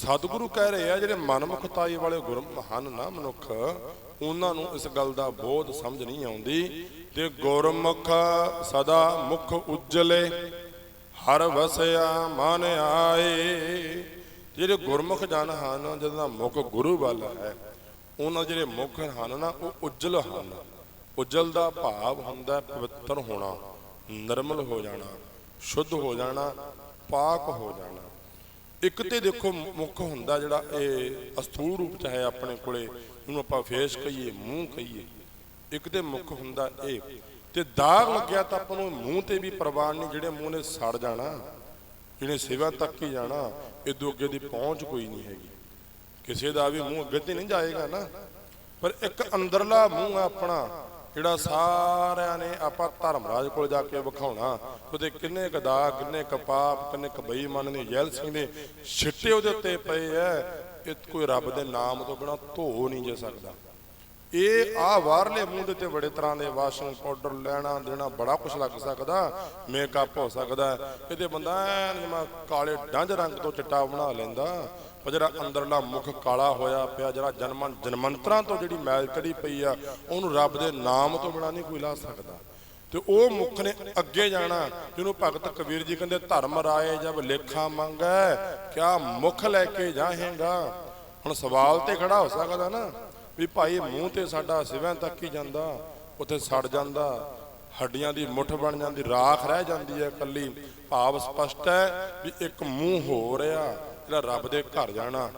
ਸਤਿਗੁਰੂ ਕਹਿ ਰਹੇ ਆ, ਜਿਹੜੇ ਮਨਮੁਖਤਾਈ ਵਾਲੇ ਗੁਰਮ ਹਨ ਨਾ ਮਨੁੱਖ, ਉਹਨਾਂ ਨੂੰ ਇਸ ਗੱਲ ਦਾ ਬੋਧ ਸਮਝ ਨਹੀਂ ਆਉਂਦੀ। ਤੇ ਗੁਰਮੁਖ ਸਦਾ ਮੁਖ ਉਜਲੇ, ਹਰ ਵਸਿਆ ਮਨ ਆਏ। ਜਿਹੜੇ ਗੁਰਮੁਖ ਜਨ ਹਨ ਜਿਹਦਾ ਦਾ ਮੁਖ ਗੁਰੂ ਵੱਲ ਹੈ, ਉਹਨਾਂ ਜਿਹੜੇ ਮੁਖ ਹਨ ਨਾ, ਉਹ ਉਜਲ ਹਨ। ਉਜਲ ਦਾ ਭਾਵ ਹੁੰਦਾ ਪਵਿੱਤਰ ਹੋਣਾ, ਨਿਰਮਲ ਹੋ ਜਾਣਾ, ਸ਼ੁੱਧ ਹੋ ਜਾਣਾ, ਪਾਕ ਹੋ ਜਾਣਾ। ਇੱਕ ਤੇ ਦੇਖੋ ਮੁੱਖ ਹੁੰਦਾ ਜਿਹੜਾ ਇਹ ਅਸਥੂਲ ਰੂਪ ਚ ਹੈ ਆਪਣੇ ਕੋਲੇ ਜਿਹਨੂੰ ਆਪਾਂ ਫੇਸ ਕਹੀਏ, ਮੂੰਹ ਕਹੀਏ। ਇੱਕ ਤੇ ਮੁੱਖ ਹੁੰਦਾ ਇਹ। ਤੇ ਦਾਗ ਲੱਗਿਆ ਤਾਂ ਆਪਾਂ ਨੂੰ ਮੂੰਹ ਤੇ ਵੀ ਪ੍ਰਵਾਨ ਨਹੀਂ, ਜਿਹੜੇ ਮੂੰਹ ਨੇ ਸੜ ਜਾਣਾ ਜਿਹਨੇ ਸੇਵਾ ਤੱਕ ਹੀ ਜਾਣਾ ਇਦੋਂ ਅੱਗੇ ਦੀ ਪਹੁੰਚ ਕੋਈ ਨਹੀਂ ਹੈਗੀ। ਕਿਸੇ ਦਾ ਵੀ ਮੂੰਹ ਅੱਗੇ ਤੇ ਨਹੀਂ ਜਾਏਗਾ ਨਾ। ਪਰ ਇੱਕ ਅੰਦਰਲਾ ਮੂੰਹ ਆ ਆਪਣਾ ਜਿਹੜਾ ਸਾਰਿਆਂ ਨੇ ਆਪਾਂ ਧਰਮਰਾਜ ਕੋਲ ਜਾ ਕੇ ਵਿਖਾਉਣਾ, ਉਹਦੇ ਕਿੰਨੇ ਕੁ ਕਿੰਨੇ ਕਪਾਪ ਕਿੰਨੇ ਕਬਈ ਮਨ ਨੇ, ਜੈਲ ਸਿੰਘ ਦੇ ਛਿੱਟੇ ਉਹਦੇ ਉੱਤੇ ਪਏ ਐ, ਇਹ ਕੋਈ ਰੱਬ ਦੇ ਨਾਮ ਤੋਂ ਬਿਨਾ ਧੋ ਨਹੀਂ ਜਾ ਸਕਦਾ। ਇਹ ਆ ਬਾਹਰਲੇ ਮੂੰਹ ਦੇ ਤੇ ਬੜੇ ਤਰ੍ਹਾਂ ਦੇ ਵਾਸ਼ਿੰਗ ਪਾਊਡਰ ਲੈਣਾ ਦੇਣਾ ਬੜਾ ਕੁਝ ਲੱਗ ਸਕਦਾ ਮੇਕਅਪ ਹੋ ਸਕਦਾ। ਇਹਦੇ ਬੰਦਾ ਜਿਵੇਂ ਕਾਲੇ ਡੰਜ ਰੰਗ ਤੋਂ ਚਿੱਟਾ ਬਣਾ ਲੈਂਦਾ, ਪਰ ਜਿਹੜਾ ਅੰਦਰਲਾ ਮੁਖ ਕਾਲਾ ਹੋਇਆ ਪਿਆ, ਜਿਹੜਾ ਜਨਮਨ ਜਨਮੰਤਰਾਂ ਤੋਂ ਜਿਹੜੀ ਮੈਲ ਚੜੀ ਪਈ ਆ, ਉਹਨੂੰ ਰੱਬ ਦੇ ਨਾਮ ਤੋਂ ਬਿਨਾ ਨਹੀਂ ਕੋਈ ਲਾ ਸਕਦਾ। ਤੇ ਉਹ ਮੁਖ ਨੇ ਅੱਗੇ ਜਾਣਾ, ਜਿਹਨੂੰ ਭਗਤ ਕਬੀਰ ਜੀ ਕਹਿੰਦੇ ਧਰਮ ਰਾਏ ਜਬ ਲੇਖਾ ਮੰਗੈ, ਕਿਆ ਮੁਖ ਲੈ ਕੇ ਜਾਹੇਗਾ? ਹੁਣ ਸਵਾਲ ਤੇ ਖੜਾ ਹੋ ਸਕਦਾ ਨਾ। ਵੀ ਭਾਈ ਮੂੰਹ ਤੇ ਸਾਡਾ ਸਿਵਿਆਂ ਤੱਕ ਹੀ ਜਾਂਦਾ, ਉੱਥੇ ਸੜ ਜਾਂਦਾ, ਹੱਡੀਆਂ ਦੀ ਮੁੱਠ ਬਣ ਜਾਂਦੀ, ਰਾਖ ਰਹਿ ਜਾਂਦੀ ਹੈ ਇਕੱਲੀ। ਭਾਵ ਸਪਸ਼ਟ ਹੈ ਵੀ ਇੱਕ ਮੂੰਹ ਹੋ ਰਿਹਾ, ਜਿਹੜਾ ਰੱਬ ਦੇ ਘਰ ਜਾਣਾ।